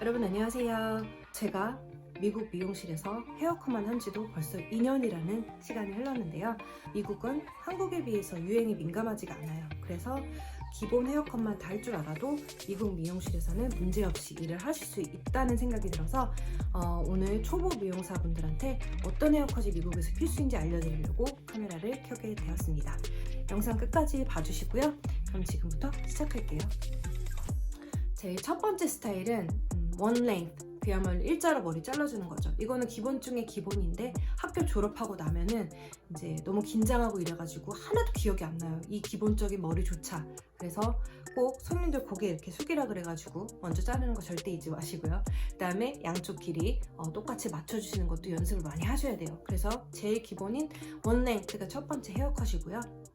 여러분 안녕하세요. 제가 미국 미용실에서 헤어컷만 한 지도 벌써 2년이라는 시간이 흘렀는데요. 미국은 한국에 비해서 유행에 민감하지가 않아요. 그래서 기본 헤어컷만 다 할 줄 알아도 미국 미용실에서는 문제없이 일을 하실 수 있다는 생각이 들어서 어, 오늘 초보 미용사분들한테 어떤 헤어컷이 미국에서 필수인지 알려드리려고 카메라를 켜게 되었습니다. 영상 끝까지 봐주시고요. 그럼 지금부터 시작할게요. 제첫 번째 스타일은 원 랭크 그야말로 일자로 머리 잘라주는 거죠. 이거는 기본 중에 기본인데 학교 졸업하고 나면은 이제 너무 긴장하고 이래가지고 하나도 기억이 안 나요. 이 기본적인 머리조차. 그래서 꼭 손님들 고개 이렇게 숙이라 그래가지고 먼저 자르는 거 절대 잊지 마시고요. 그 다음에 양쪽 길이 어, 똑같이 맞춰주시는 것도 연습을 많이 하셔야 돼요. 그래서 제일 기본인 원 랭크가 첫 번째 헤어컷이고요.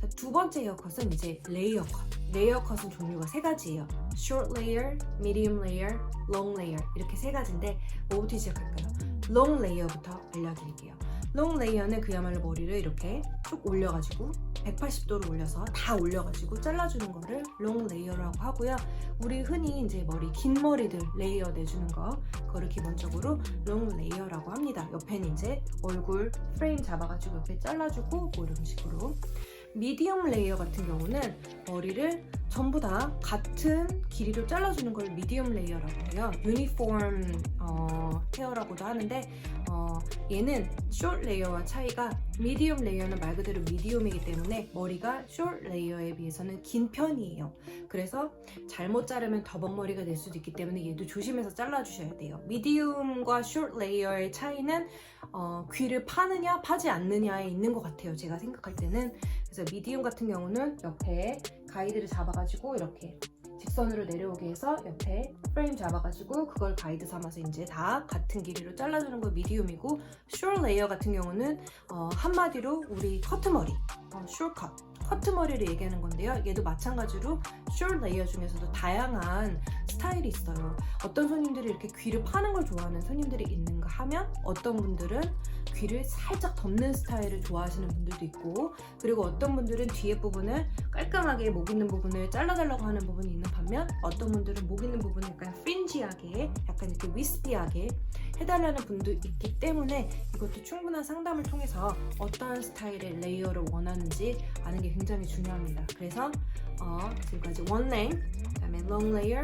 자, 두 번째 헤어컷은 이제 레이어 컷. 레이어 컷은 종류가 세 가지예요. short layer, medium layer, long layer 이렇게 세 가지인데 뭐부터 시작할까요? long layer부터 알려드릴게요. long layer는 그야말로 머리를 이렇게 쭉 올려가지고 180도로 올려서 다 올려가지고 잘라주는 거를 long layer라고 하고요. 우리 흔히 이제 머리 긴 머리들 레이어 내주는 거 그거를 기본적으로 long layer라고 합니다. 옆에는 이제 얼굴 프레임 잡아가지고 옆에 잘라주고 뭐 이런 식으로 미디엄 레이어 같은 경우는 머리를 전부 다 같은 길이로 잘라주는 걸 미디엄 레이어라고 해요. 유니폼 어, 헤어라고도 하는데 어, 얘는 숏 레이어와 차이가 미디엄 레이어는 말 그대로 미디움이기 때문에 머리가 숏 레이어에 비해서는 긴 편이에요. 그래서 잘못 자르면 더벅머리가 될 수도 있기 때문에 얘도 조심해서 잘라주셔야 돼요. 미디움과 숏 레이어의 차이는 어, 귀를 파느냐 파지 않느냐에 있는 것 같아요. 제가 생각할 때는 그래서 미디움 같은 경우는 옆에 가이드를 잡아가지고 이렇게 직선으로 내려오게 해서 옆에 프레임 잡아가지고 그걸 가이드 삼아서 이제 다 같은 길이로 잘라주는 거 미디움이고 숏 레이어 같은 경우는 어, 한마디로 우리 커트머리 어, 숏컷 커트 머리를 얘기하는 건데요. 얘도 마찬가지로 숏 레이어 중에서도 다양한 스타일이 있어요. 어떤 손님들이 이렇게 귀를 파는 걸 좋아하는 손님들이 있는가 하면 어떤 분들은 귀를 살짝 덮는 스타일을 좋아하시는 분들도 있고 그리고 어떤 분들은 뒤에 부분을 깔끔하게 목 있는 부분을 잘라달라고 하는 부분이 있는 반면 어떤 분들은 목 있는 부분을 약간 프린지하게 약간 이렇게 위스피하게 해달라는 분도 있기 때문에 이것도 충분한 상담을 통해서 어떠한 스타일의 레이어를 원하는지 아는 게 굉장히 중요합니다. 그래서 어, 지금까지 원 랭, 그다음에 롱 레이어,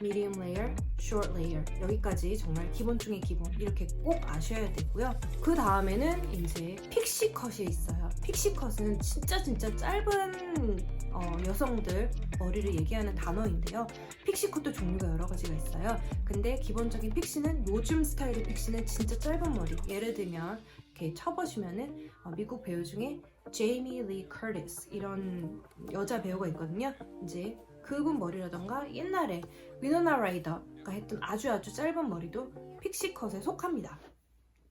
medium layer, short layer 여기까지 정말 기본 중에 기본 이렇게 꼭 아셔야 되고요. 그 다음에는 이제 픽시 컷이 있어요. 픽시 컷은 진짜 진짜 짧은 어, 여성들 머리를 얘기하는 단어인데요. 픽시 컷도 종류가 여러 가지가 있어요. 근데 기본적인 픽시는 요즘 스타일의 픽시는 진짜 짧은 머리. 예를 들면 이렇게 쳐보시면은 어, 미국 배우 중에 제이미 리 커티스 이런 여자 배우가 있거든요. 이제 그분 머리라던가 옛날에 위노나 라이더가 했던 아주 아주 짧은 머리도 픽시컷에 속합니다.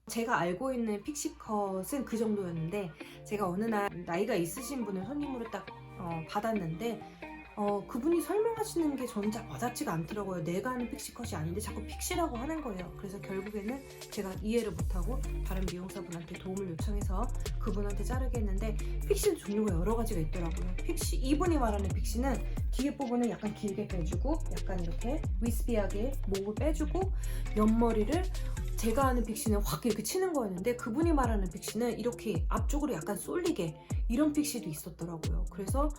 제가 알고 있는 픽시컷은 그 정도였는데 제가 어느 날 나이가 있으신 분을 손님으로 딱 어, 받았는데 어, 그분이 설명하시는 게잘 와닿지가 않더라고요. 내가 하는 픽시컷이 아닌데 자꾸 픽시라고 하는 거예요. 그래서 결국에는 제가 이해를 못하고 다른 미용사분한테 도움을 요청해서 그분한테 자르게 했는데 픽시 종류가 여러 가지가 있더라고요. 픽시 이분이 말하는 픽시는 뒤에 부분을 약간 길게 빼주고 약간 이렇게 위스피하게 목을 빼주고 옆머리를 제가 하는 픽시는 확 이렇게 치는 거였는데 그분이 말하는 픽시는 이렇게 앞쪽으로 약간 쏠리게 이런 픽시도 있었더라고요. 그래서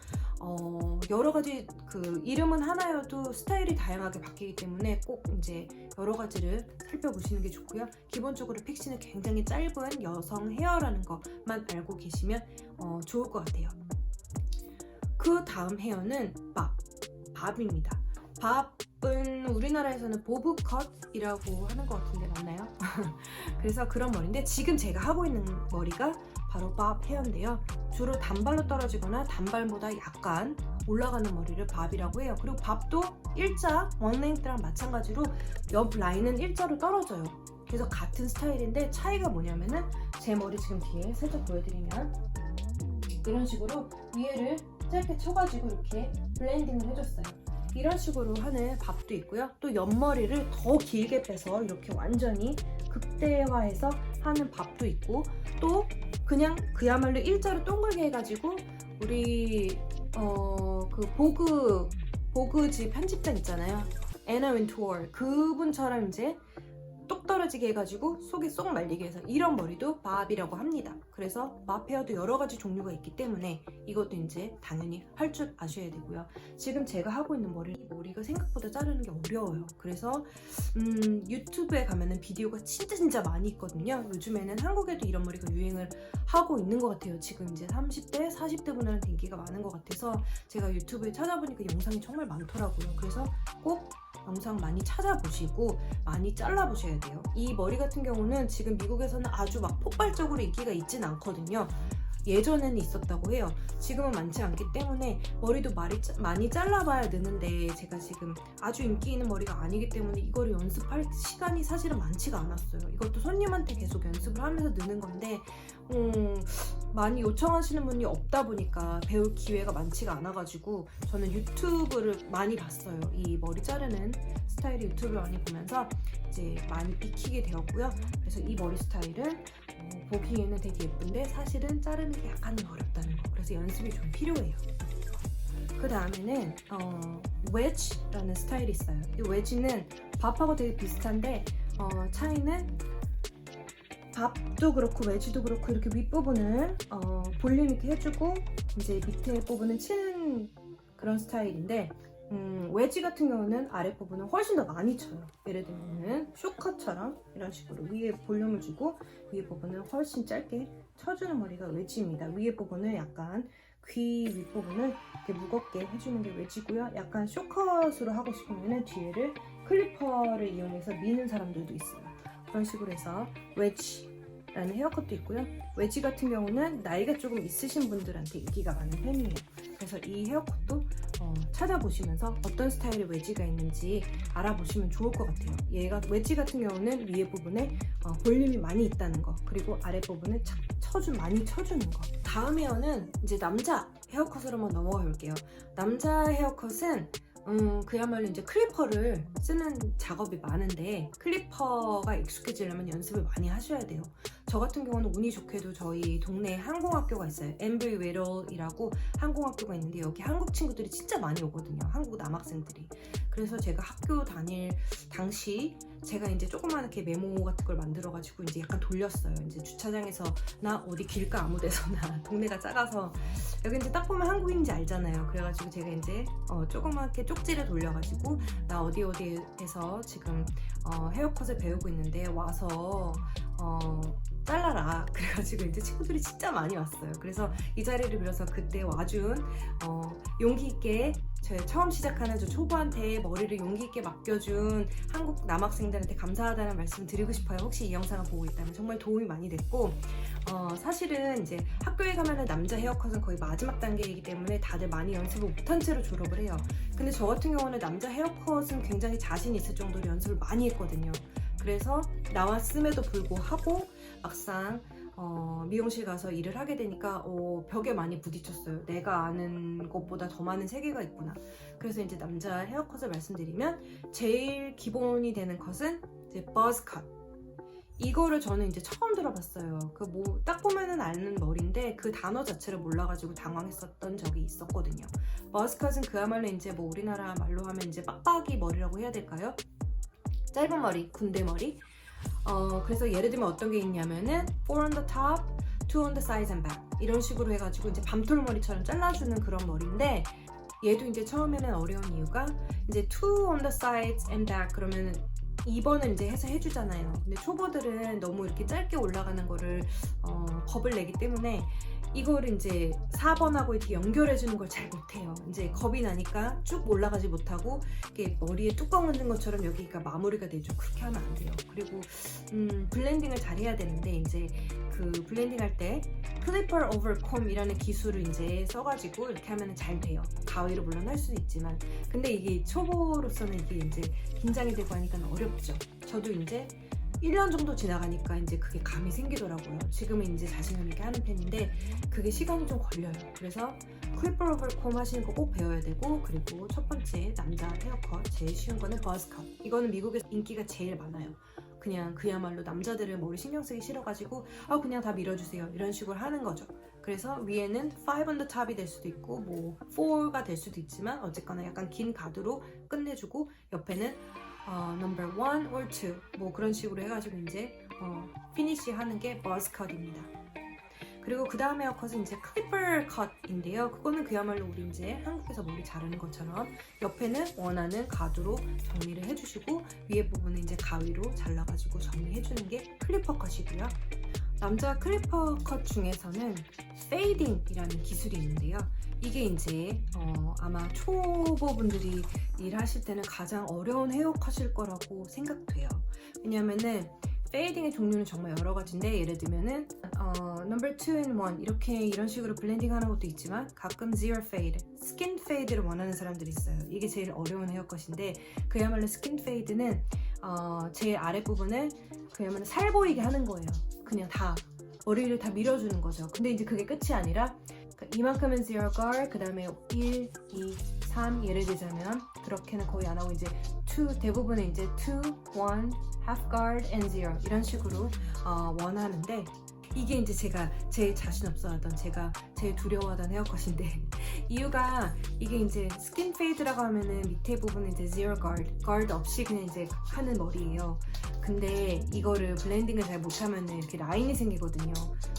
어, 여러 가지 그 이름은 하나여도 스타일이 다양하게 바뀌기 때문에 꼭 이제 여러 가지를 살펴보시는 게 좋고요. 기본적으로 픽시는 굉장히 짧은 여성 헤어라는 것만 알고 계시면 어, 좋을 것 같아요. 그 다음 헤어는 밥, 밥입니다. 밥은 우리나라에서는 보브컷이라고 하는 것 같은데 맞나요? 그래서 그런 머리인데 지금 제가 하고 있는 머리가 바로 밥 헤어인데요. 주로 단발로 떨어지거나 단발보다 약간 올라가는 머리를 밥이라고 해요. 그리고 밥도 일자 원랭크랑 마찬가지로 옆 라인은 일자로 떨어져요. 그래서 같은 스타일인데 차이가 뭐냐면은 제 머리 지금 뒤에 살짝 보여드리면 이런 식으로 위에를 짧게 쳐가지고 이렇게 블렌딩을 해줬어요. 이런 식으로 하는 밥도 있고요. 또 옆머리를 더 길게 빼서 이렇게 완전히 극대화해서 하는 밥도 있고 또 그냥 그야말로 일자로 동글게 해가지고 우리 어 그 보그 보그지 편집장 있잖아요. 애나 윈투어 그분처럼 이제 똑 떨어지게 해가지고 속이 쏙 말리게 해서 이런 머리도 밥이라고 합니다. 그래서 밥 헤어도 여러 가지 종류가 있기 때문에 이것도 이제 당연히 할 줄 아셔야 되고요. 지금 제가 하고 있는 머리 머리가 생각보다 자르는 게 어려워요. 그래서 음, 유튜브에 가면은 비디오가 진짜 진짜 많이 있거든요. 요즘에는 한국에도 이런 머리가 유행을 하고 있는 것 같아요. 지금 이제 30대, 40대 분들한테 인기가 많은 것 같아서 제가 유튜브에 찾아보니까 영상이 정말 많더라고요. 그래서 꼭 영상 많이 찾아보시고 많이 잘라보셔야 돼요. 이 머리 같은 경우는 지금 미국에서는 아주 막 폭발적으로 인기가 있진 않거든요. 예전에는 있었다고 해요. 지금은 많지 않기 때문에 머리도 많이, 짜- 많이 잘라봐야 느는데 제가 지금 아주 인기 있는 머리가 아니기 때문에 이거를 연습할 시간이 사실은 많지가 않았어요. 이것도 손님한테 계속 연습을 하면서 느는 건데 음, 많이 요청하시는 분이 없다 보니까 배울 기회가 많지가 않아가지고 저는 유튜브를 많이 봤어요. 이 머리 자르는 스타일의 유튜브를 많이 보면서 이제 많이 익히게 되었고요. 그래서 이 머리 스타일은 어, 보기에는 되게 예쁜데 사실은 자르는 게 약간 어렵다는 거. 그래서 연습이 좀 필요해요. 그 다음에는 어, 웨지라는 스타일이 있어요. 이 웨지는 밥하고 되게 비슷한데 어, 차이는 밥도 그렇고 웨지도 그렇고 이렇게 윗부분을 어, 볼륨 있게 해주고 이제 밑에 부분은 치는 그런 스타일인데 음, 웨지 같은 경우는 아랫부분을 훨씬 더 많이 쳐요. 예를 들면 쇼컷처럼 이런 식으로 위에 볼륨을 주고 위에 부분을 훨씬 짧게 쳐주는 머리가 웨지입니다. 위에 부분을 약간 귀 윗부분을 이렇게 무겁게 해주는 게 웨지고요. 약간 쇼컷으로 하고 싶으면 뒤에를 클리퍼를 이용해서 미는 사람들도 있어요. 그런 식으로 해서 웨지 라는 헤어컷도 있고요. 웨지 같은 경우는 나이가 조금 있으신 분들한테 인기가 많은 편이에요. 그래서 이 헤어컷도 어, 찾아보시면서 어떤 스타일의 웨지가 있는지 알아보시면 좋을 것 같아요. 얘가 웨지 같은 경우는 위에 부분에 어, 볼륨이 많이 있다는 거 그리고 아랫 부분에 착 쳐주 많이 쳐주는 거. 다음 헤어는 이제 남자 헤어컷으로 한번 넘어가 볼게요. 남자 헤어컷은 음, 그야말로 이제 클리퍼를 쓰는 작업이 많은데 클리퍼가 익숙해지려면 연습을 많이 하셔야 돼요. 저 같은 경우는 운이 좋게도 저희 동네에 항공학교가 있어요. 엠브리 웨럴이라고 항공학교가 있는데 여기 한국 친구들이 진짜 많이 오거든요. 한국 남학생들이. 그래서 제가 학교 다닐 당시 제가 이제 조그맣게 메모 같은 걸 만들어가지고 이제 약간 돌렸어요. 이제 주차장에서나 어디 길가 아무 데서나 동네가 작아서 여기 이제 딱 보면 한국인지 알잖아요. 그래가지고 제가 이제 어, 조그맣게 쪽지를 돌려가지고 나 어디 어디에서 지금 어, 헤어컷을 배우고 있는데 와서 어, 잘라라. 그래가지고 이제 친구들이 진짜 많이 왔어요. 그래서 이 자리를 빌어서 그때 와준 어, 용기 있게 제 처음 시작하는 저 초보한테 머리를 용기 있게 맡겨준 한국 남학생들한테 감사하다는 말씀 드리고 싶어요. 혹시 이 영상을 보고 있다면 정말 도움이 많이 됐고 어, 사실은 이제 학교에 가면은 남자 헤어컷은 거의 마지막 단계이기 때문에 다들 많이 연습을 못한 채로 졸업을 해요. 근데 저 같은 경우는 남자 헤어컷은 굉장히 자신 있을 정도로 연습을 많이 했거든요. 그래서 나왔음에도 불구하고 막상 어, 미용실 가서 일을 하게 되니까 어, 벽에 많이 부딪혔어요. 내가 아는 것보다 더 많은 세계가 있구나. 그래서 이제 남자 헤어컷을 말씀드리면 제일 기본이 되는 컷은 이제 버즈컷. 이거를 저는 이제 처음 들어봤어요. 그 뭐 딱 보면은 아는 머리인데 그 단어 자체를 몰라가지고 당황했었던 적이 있었거든요. 버즈컷은 그야말로 이제 뭐 우리나라 말로 하면 이제 빡빡이 머리라고 해야 될까요? 짧은 머리, 군대 머리. 어, 그래서 예를 들면 어떤 게 있냐면은 four on the top, two on the sides and back 이런 식으로 해가지고 이제 밤톨 머리처럼 잘라주는 그런 머리인데 얘도 이제 처음에는 어려운 이유가 이제 two on the sides and back 그러면은 2번을 이제 해서 해주잖아요. 근데 초보들은 너무 이렇게 짧게 올라가는 거를 어, 겁을 내기 때문에 이거를 이제 4번하고 이렇게 연결해주는 걸 잘 못해요. 이제 겁이 나니까 쭉 올라가지 못하고 이렇게 머리에 뚜껑 넣는 것처럼 여기가 마무리가 되죠. 그렇게 하면 안 돼요. 그리고 음, 블렌딩을 잘 해야 되는데 이제 그 블렌딩 할 때 클리퍼 오버 콤이라는 기술을 이제 써가지고 이렇게 하면 잘 돼요. 가위로 물론 할 수도 있지만 근데 이게 초보로서는 이게 이제 긴장이 되고 하니까 어렵 죠. 저도 이제 1년 정도 지나가니까 이제 그게 감이 생기더라고요. 지금은 이제 자신감 있게 하는 편인데 그게 시간이 좀 걸려요. 그래서 클리퍼 오버 콤 하시는 거 꼭 배워야 되고 그리고 첫 번째 남자 헤어컷 제일 쉬운 거는 버스컷. 이거는 미국에서 인기가 제일 많아요. 그냥 그야말로 남자들을 머리 신경 쓰기 싫어가지고 아 그냥 다 밀어주세요 이런 식으로 하는 거죠. 그래서 위에는 5 on the top이 될 수도 있고 뭐 4가 될 수도 있지만 어쨌거나 약간 긴 가드로 끝내주고 옆에는 어, number 1 or 2뭐 그런 식으로 해가지고 이제 어, 피니시 하는 게 버스 컷입니다. 그리고 그 다음에 헤어컷은 이제 클리퍼 컷인데요. 그거는 그야말로 우리 이제 한국에서 머리 자르는 것처럼 옆에는 원하는 가두로 정리를 해주시고 위에 부분은 이제 가위로 잘라가지고 정리해주는 게 클리퍼 컷이고요. 남자 클리퍼 컷 중에서는 페이딩이라는 기술이 있는데요. 이게 이제 어, 아마 초보분들이 일하실 때는 가장 어려운 헤어컷일 거라고 생각돼요. 왜냐면은 페이딩의 종류는 정말 여러 가지인데 예를 들면은 어, number two in one 이렇게 이런 식으로 블렌딩 하는 것도 있지만 가끔 zero fade, skin fade를 원하는 사람들이 있어요. 이게 제일 어려운 헤어컷인데 그야말로 skin fade는 어, 제일 아랫 부분을 그야말로 살 보이게 하는 거예요. 그냥 다 머리를 다 밀어주는 거죠. 근데 이제 그게 끝이 아니라 그 이만큼은 zero guard, 그 다음에 1, 2, 3 예를 들자면 그렇게는 거의 안 하고 이제 2 대부분은 이제 2, 1, half guard and zero 이런 식으로 어, 원하는데 이게 이제 제가 제일 자신 없어하던 제가 제일 두려워하던 헤어컷인데 이유가 이게 이제 스킨 페이드라고 하면은 밑에 부분은 이제 zero guard, guard 없이 그냥 이제 하는 머리예요. 근데 이거를 블렌딩을 잘 못하면은 이렇게 라인이 생기거든요.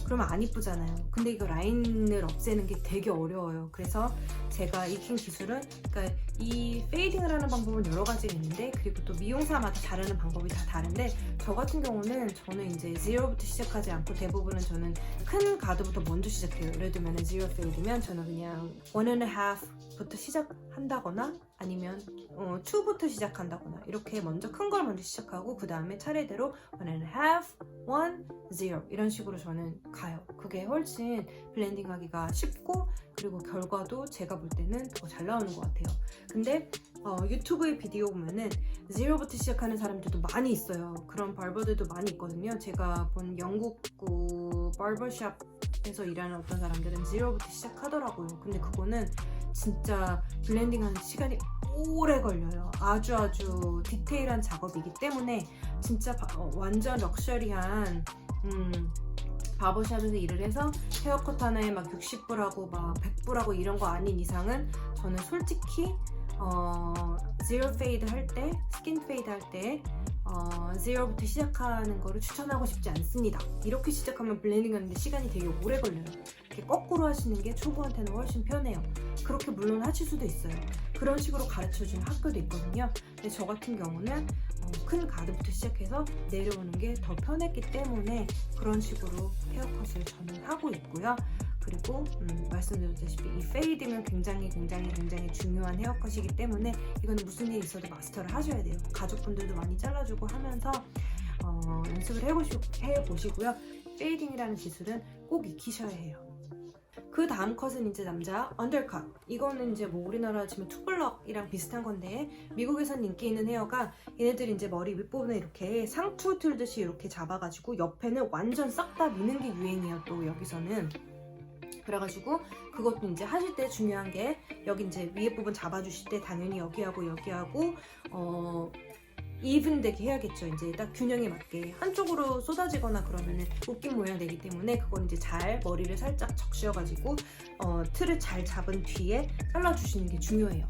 그러면 안 이쁘잖아요. 근데 이거 라인을 없애는 게 되게 어려워요. 그래서 제가 익힌 기술은 그러니까 이 페이딩을 하는 방법은 여러 가지가 있는데 그리고 또 미용사마다 자르는 방법이 다 다른데 저 같은 경우는 저는 이제 제로부터 시작하지 않고 대부분은 저는 큰 가드부터 먼저 시작해요. 예를 들면 제로 페이드면 저는 그냥 one and a half부터 시작한다거나 아니면 어, 2부터 시작한다거나 이렇게 먼저 큰 걸 먼저 시작하고 그 다음에 차례대로 one and a half, one, zero 이런 식으로 저는 가요. 그게 훨씬 블렌딩 하기가 쉽고 그리고 결과도 제가 볼 때는 더 잘 나오는 것 같아요. 근데 어, 유튜브의 비디오 보면은 제로부터 시작하는 사람들도 많이 있어요. 그런 발버들도 많이 있거든요. 제가 본 영국 그 발버샵에서 일하는 어떤 사람들은 제로부터 시작하더라고요. 근데 그거는 진짜 블렌딩하는 시간이 오래 걸려요. 아주 아주 디테일한 작업이기 때문에 진짜 바- 어, 완전 럭셔리한 음, 바버샵에서 일을 해서 헤어컷 하나에 막 60불하고 막 100불하고 이런 거 아닌 이상은 저는 솔직히 어, 제로 페이드 할 때, 스킨 페이드 할 때, 어, 제로부터 시작하는 거를 추천하고 싶지 않습니다. 이렇게 시작하면 블렌딩 하는데 시간이 되게 오래 걸려요. 이렇게 거꾸로 하시는 게 초보한테는 훨씬 편해요. 그렇게 물론 하실 수도 있어요. 그런 식으로 가르쳐 주는 학교도 있거든요. 근데 저 같은 경우는 어, 큰 가드부터 시작해서 내려오는 게 더 편했기 때문에 그런 식으로 헤어컷을 저는 하고 있고요. 그리고 음, 말씀드렸다시피 이 페이드는 굉장히 굉장히 굉장히 중요한 헤어컷이기 때문에 이거는 무슨 일이 있어도 마스터를 하셔야 돼요. 가족분들도 많이 잘라주고 하면서 어, 연습을 해보시, 해보시고요. 페이딩이라는 기술은 꼭 익히셔야 해요. 그 다음 컷은 이제 남자 언더컷. 이거는 이제 뭐 우리나라 치면 투블럭이랑 비슷한 건데 미국에선 인기 있는 헤어가 얘네들이 이제 머리 윗부분에 이렇게 상투 틀듯이 이렇게 잡아가지고 옆에는 완전 싹 다 미는 게 유행이에요. 또 여기서는. 그래가지고 그것도 이제 하실 때 중요한 게 여기 이제 위에 부분 잡아주실 때 당연히 여기하고 여기하고 어 이븐 되게 해야겠죠. 이제 딱 균형에 맞게 한쪽으로 쏟아지거나 그러면은 웃긴 모양 되기 때문에 그건 이제 잘 머리를 살짝 적셔가지고 어, 틀을 잘 잡은 뒤에 잘라주시는 게 중요해요.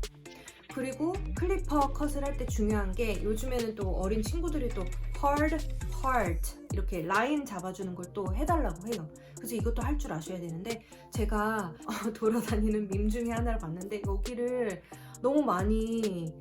그리고 클리퍼 컷을 할 때 중요한 게 요즘에는 또 어린 친구들이 또 hard part 이렇게 라인 잡아주는 걸 또 해달라고 해요. 그래서 이것도 할 줄 아셔야 되는데 제가 어, 돌아다니는 밈 중에 하나를 봤는데 여기를 너무 많이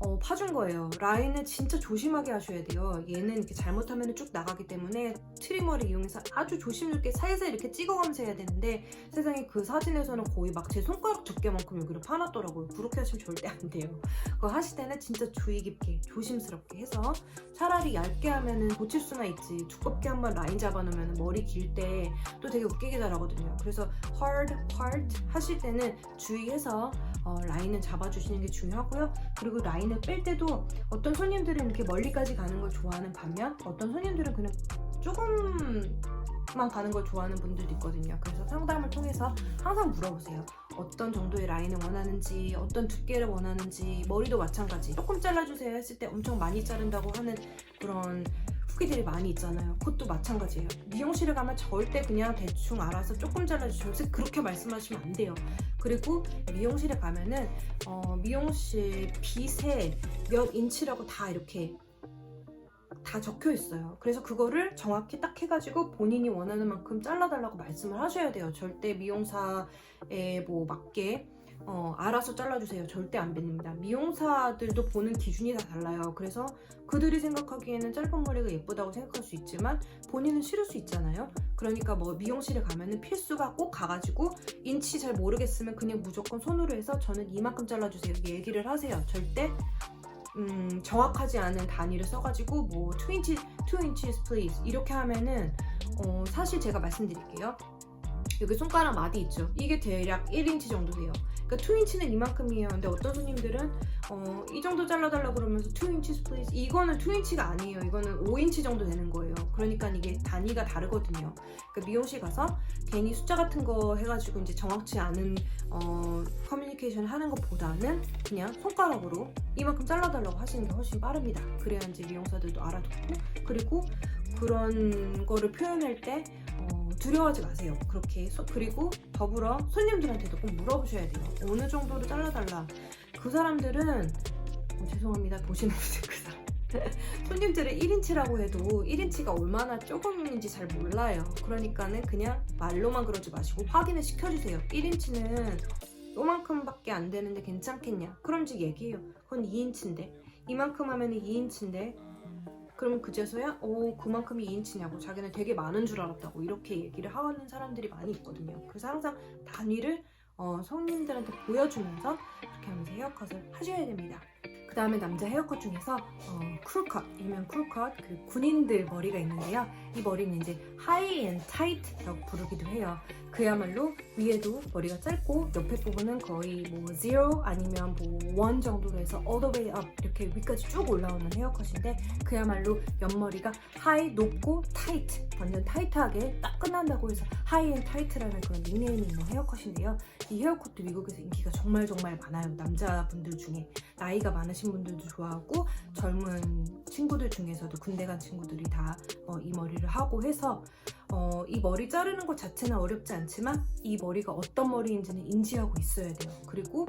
어, 파준 거예요. 라인을 진짜 조심하게 하셔야 돼요. 얘는 이렇게 잘못하면 쭉 나가기 때문에 트리머를 이용해서 아주 조심스럽게 살살 이렇게 찍어가면서 해야 되는데 세상에 그 사진에서는 거의 막 제 손가락 두께만큼 여기를 파놨더라고요. 그렇게 하시면 절대 안 돼요. 그거 하실 때는 진짜 주의 깊게 조심스럽게 해서 차라리 얇게 하면은 고칠 수나 있지 두껍게 한번 라인 잡아놓으면 머리 길 때 또 되게 웃기게 자라거든요. 그래서 hard part 하실 때는 주의해서 어, 라인은 잡아주시는 게 중요하고요. 그리고 라인 을 뺄 때도 어떤 손님들은 이렇게 멀리까지 가는 걸 좋아하는 반면 어떤 손님들은 그냥 조금만 가는 걸 좋아하는 분들도 있거든요. 그래서 상담을 통해서 항상 물어보세요. 어떤 정도의 라인을 원하는지, 어떤 두께를 원하는지, 머리도 마찬가지. 조금 잘라주세요 했을 때 엄청 많이 자른다고 하는 그런 후기들이 많이 있잖아요. 그것도 마찬가지예요. 미용실에 가면 절대 그냥 대충 알아서 조금 잘라주셔서 그렇게 말씀하시면 안 돼요. 그리고 미용실에 가면은 어, 미용실 빗에 몇 인치라고 다 이렇게 다 적혀 있어요. 그래서 그거를 정확히 딱 해가지고 본인이 원하는 만큼 잘라달라고 말씀을 하셔야 돼요. 절대 미용사에 뭐 맞게 어, 알아서 잘라주세요. 절대 안 됩니다. 미용사들도 보는 기준이 다 달라요. 그래서 그들이 생각하기에는 짧은 머리가 예쁘다고 생각할 수 있지만 본인은 싫을 수 있잖아요. 그러니까 뭐 미용실에 가면은 필수가 꼭 가가지고 인치 잘 모르겠으면 그냥 무조건 손으로 해서 저는 이만큼 잘라주세요. 이렇게 얘기를 하세요. 절대 음, 정확하지 않은 단위를 써가지고 뭐 2인치, 2inches please 이렇게 하면은 어, 사실 제가 말씀드릴게요. 여기 손가락 마디 있죠. 이게 대략 1인치 정도 돼요. 그러니까 2인치는 이만큼이에요. 근데 어떤 손님들은 어, 이 정도 잘라달라고 그러면서 2inches please 이거는 2인치가 아니에요. 이거는 5인치 정도 되는 거예요. 그러니까 이게 단위가 다르거든요. 그러니까 미용실 가서 괜히 숫자 같은 거 해가지고 이제 정확치 않은 어, 커뮤니케이션 하는 것보다는 그냥 손가락으로 이만큼 잘라달라고 하시는 게 훨씬 빠릅니다. 그래야 이제 미용사들도 알아듣고 그리고 그런 거를 표현할 때 어, 두려워하지 마세요. 그렇게 소- 그리고 더불어 손님들한테도 꼭 물어보셔야 돼요. 어느 정도로 잘라달라. 그 사람들은 어, 죄송합니다. 보시는 분들 그 사람. 손님들은 1인치라고 해도 1인치가 얼마나 조금인지 잘 몰라요. 그러니까는 그냥 말로만 그러지 마시고 확인을 시켜주세요. 1인치는 요만큼밖에 안 되는데 괜찮겠냐? 그럼 이제 얘기해요. 그건 2인치인데 이만큼 하면 2인치인데 그러면 그제서야 오 그만큼이 2인치냐고 자기는 되게 많은 줄 알았다고 이렇게 얘기를 하는 사람들이 많이 있거든요. 그래서 항상 단위를 어, 손님들한테 보여주면서 그렇게 하면서 헤어컷을 하셔야 됩니다. 그 다음에 남자 헤어컷 중에서 어, 쿨컷, 일명 쿨컷, 그 군인들 머리가 있는데요. 이 머리는 이제 하이 앤 타이트라고 부르기도 해요. 그야말로 위에도 머리가 짧고 옆에 부분은 거의 뭐 0 아니면 뭐1 정도로 해서 all the way up 이렇게 위까지 쭉 올라오는 헤어컷인데 그야말로 옆머리가 하이, 높고 타이트 완전 타이트하게 딱 끝난다고 해서 하이 앤 타이트라는 그런 닉네임이 있는 헤어컷인데요. 이 헤어컷도 미국에서 인기가 정말 정말 많아요. 남자분들 중에 나이가 많으신 분들도 좋아하고 젊은 친구들 중에서도 군대 간 친구들이 다 이 머리를 하고 해서 어, 이 머리 자르는 것 자체는 어렵지 않지만 이 머리가 어떤 머리인지는 인지하고 있어야 돼요. 그리고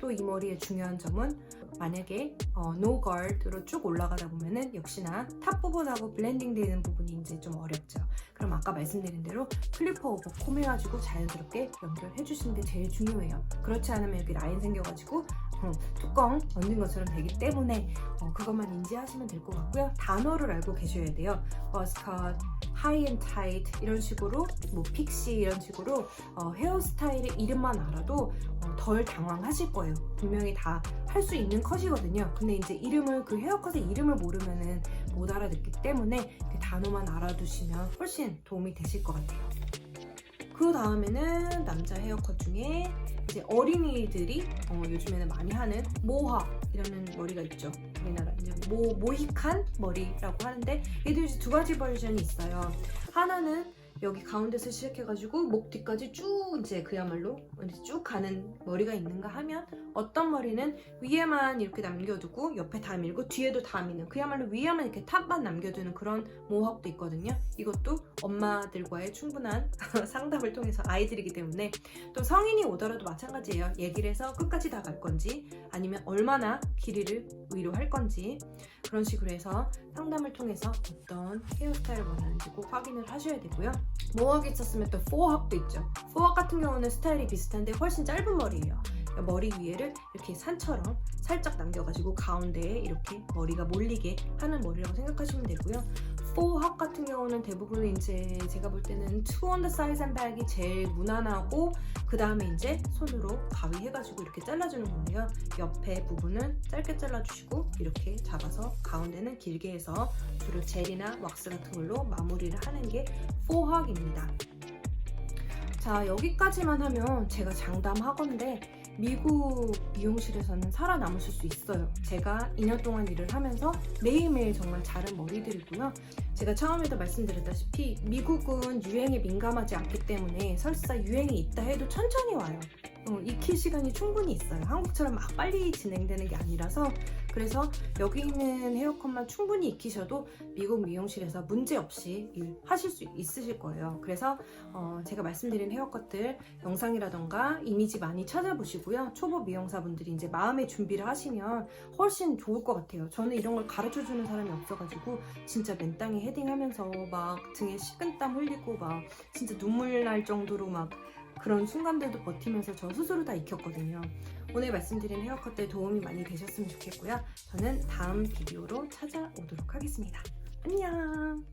또 이 머리의 중요한 점은 만약에 어, no guard로 쭉 올라가다 보면은 역시나 탑 부분하고 블렌딩 되는 부분이 이제 좀 어렵죠. 그럼 아까 말씀드린 대로 클리퍼 오버 콤 해가지고 자연스럽게 연결해 주시는 게 제일 중요해요. 그렇지 않으면 여기 라인 생겨가지고 어, 뚜껑 얹는 것처럼 되기 때문에 어, 그것만 인지하시면 될 것 같고요. 단어를 알고 계셔야 돼요. 버스컷, 하이 앤 타이트 이런 식으로 뭐 픽시 이런 식으로 어, 헤어스타일의 이름만 알아도 어, 덜 당황하실 거예요. 분명히 다 할 수 있는 컷이거든요. 근데 이제 이름을 그 헤어컷의 이름을 모르면은 못 알아듣기 때문에 그 단어만 알아두시면 훨씬 도움이 되실 것 같아요. 그 다음에는 남자 헤어컷 중에 이제 어린이들이 어, 요즘에는 많이 하는 모하이라는 머리가 있죠. 우리나라 이제 모 모히칸 머리라고 하는데 얘도 이제 두 가지 버전이 있어요. 하나는 여기 가운데서 시작해가지고 목 뒤까지 쭉 이제 그야말로 쭉 가는 머리가 있는가 하면 어떤 머리는 위에만 이렇게 남겨두고 옆에 다 밀고 뒤에도 다 미는 그야말로 위에만 이렇게 탑만 남겨두는 그런 모학도 있거든요. 이것도 엄마들과의 충분한 상담을 통해서 아이들이기 때문에 또 성인이 오더라도 마찬가지예요. 얘기를 해서 끝까지 다 갈 건지 아니면 얼마나 길이를 위로 할 건지 그런 식으로 해서 상담을 통해서 어떤 헤어스타일을 원하는지 꼭 확인을 하셔야 되고요. 모학이 있었으면 또 포학도 있죠. 포학 같은 경우는 스타일이 비슷한데 훨씬 짧은 머리예요. 그러니까 머리 위에를 이렇게 산처럼 살짝 남겨가지고 가운데에 이렇게 머리가 몰리게 하는 머리라고 생각하시면 되고요. 포학 같은 경우는 대부분 이제 제가 볼 때는 size and back이 제일 무난하고 그 다음에 이제 손으로 가위 해가지고 이렇게 잘라주는 건데요. 옆에 부분은 짧게 잘라주시고 이렇게 잡아서 가운데는 길게 해서 주로 젤이나 왁스 같은 걸로 마무리를 하는 게 포학입니다. 자 여기까지만 하면 제가 장담하건데 미국 미용실에서는 살아남으실 수 있어요. 제가 2년 동안 일을 하면서 매일매일 정말 자른 머리들이고요. 제가 처음에도 말씀드렸다시피 미국은 유행에 민감하지 않기 때문에 설사 유행이 있다 해도 천천히 와요. 어, 익힐 시간이 충분히 있어요. 한국처럼 막 빨리 진행되는 게 아니라서 그래서 여기 있는 헤어컷만 충분히 익히셔도 미국 미용실에서 문제 없이 일 하실 수 있으실 거예요. 그래서 어, 제가 말씀드린 헤어컷들 영상이라던가 이미지 많이 찾아보시고요. 초보 미용사분들이 이제 마음의 준비를 하시면 훨씬 좋을 것 같아요. 저는 이런 걸 가르쳐 주는 사람이 없어가지고 진짜 맨땅에 헤딩하면서 막 등에 식은땀 흘리고 막 진짜 눈물 날 정도로 막 그런 순간들도 버티면서 저 스스로 다 익혔거든요. 오늘 말씀드린 헤어컷들 도움이 많이 되셨으면 좋겠고요. 저는 다음 비디오로 찾아오도록 하겠습니다. 안녕!